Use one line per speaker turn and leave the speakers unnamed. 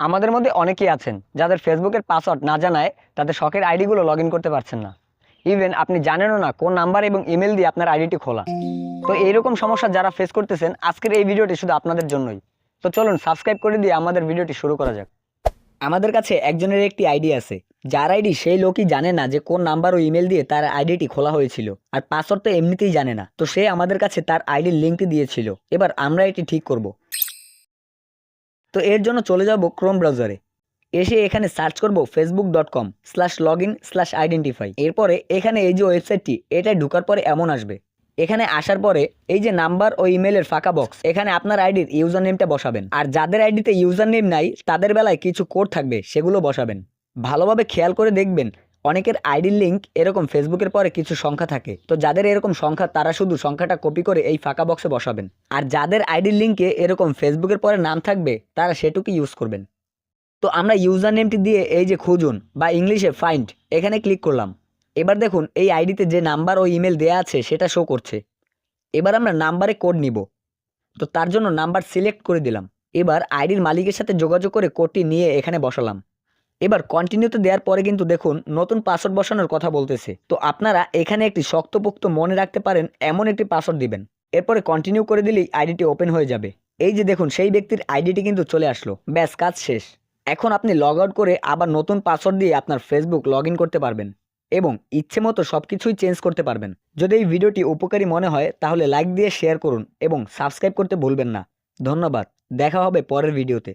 আমাদের মধ্যে অনেকেই আছেন যাদের ফেসবুকের পাসওয়ার্ড না জানায় তাদের শখের আইডিগুলো লগ করতে পারছেন না। ইভেন আপনি জানেনও না কোন নাম্বার এবং ইমেল দিয়ে আপনার আইডিটি খোলা। তো এইরকম সমস্যা যারা ফেস করতেছেন, আজকের এই ভিডিওটি শুধু আপনাদের জন্যই। তো চলুন সাবস্ক্রাইব করে দিয়ে আমাদের ভিডিওটি শুরু করা যাক। আমাদের কাছে একজনের একটি আইডি আছে। যার আইডি সেই লোকই জানে না যে কোন নাম্বার ও ইমেল দিয়ে তার আইডিটি খোলা হয়েছিল। আর পাসওয়ার্ড তো এমনিতেই জানে না। তো সে আমাদের কাছে তার আইডির লিঙ্কটি দিয়েছিল। এবার আমরা এটি ঠিক করব। তো এর জন্য চলে যাব ক্রোম ব্রাউজারে এসে এখানে সার্চ করব Facebook dot com slash log in slash identify এরপরে এখানে এই যে ওয়েবসাইটটি এটাই ঢুকার পরে এমন আসবে। এখানে আসার পরে এই যে নাম্বার ও ইমেলের ফাঁকা বক্স এখানে আপনার আইডির ইউজার নেমটা বসাবেন। আর যাদের আইডিতে ইউজার নেম নাই, তাদের বেলায় কিছু কোড থাকবে, সেগুলো বসাবেন। ভালোভাবে খেয়াল করে দেখবেন অনেকের আইডির লিঙ্ক এরকম ফেসবুকের পরে কিছু সংখ্যা থাকে। তো যাদের এরকম সংখ্যা, তারা শুধু সংখ্যাটা কপি করে এই ফাঁকা বক্সে বসাবেন। আর যাদের আইডির লিঙ্কে এরকম ফেসবুকের পরে নাম থাকবে, তারা সেটুকু ইউজ করবেন। তো আমরা ইউজার নেমটি দিয়ে এই যে খুঁজুন বা ইংলিশে ফাইন্ড এখানে ক্লিক করলাম। এবার দেখুন এই আইডিতে যে নাম্বার ও ইমেল দেয়া আছে, সেটা শো করছে। এবার আমরা নাম্বারে কোড নিব। তো তার জন্য নাম্বার সিলেক্ট করে দিলাম। এবার আইডির মালিকের সাথে যোগাযোগ করে কোডটি নিয়ে এখানে বসালাম। এবার কন্টিনিউতে দেওয়ার পরে কিন্তু দেখুন, নতুন পাসওয়ার্ড বসানোর কথা বলতেছে। তো আপনারা এখানে একটি শক্তপোক্ত মনে রাখতে পারেন, এমন একটি পাসওয়ার্ড দিবেন। এরপরে কন্টিনিউ করে দিলেই আইডিটি ওপেন হয়ে যাবে। এই যে দেখুন, সেই ব্যক্তির আইডিটি কিন্তু চলে আসলো। ব্যাস, কাজ শেষ। এখন আপনি লগ আউট করে আবার নতুন পাসওয়ার্ড দিয়ে আপনার ফেসবুক লগ করতে পারবেন এবং ইচ্ছে মতো সব কিছুই চেঞ্জ করতে পারবেন। যদি এই ভিডিওটি উপকারী মনে হয়, তাহলে লাইক দিয়ে শেয়ার করুন এবং সাবস্ক্রাইব করতে ভুলবেন না। ধন্যবাদ। দেখা হবে পরের ভিডিওতে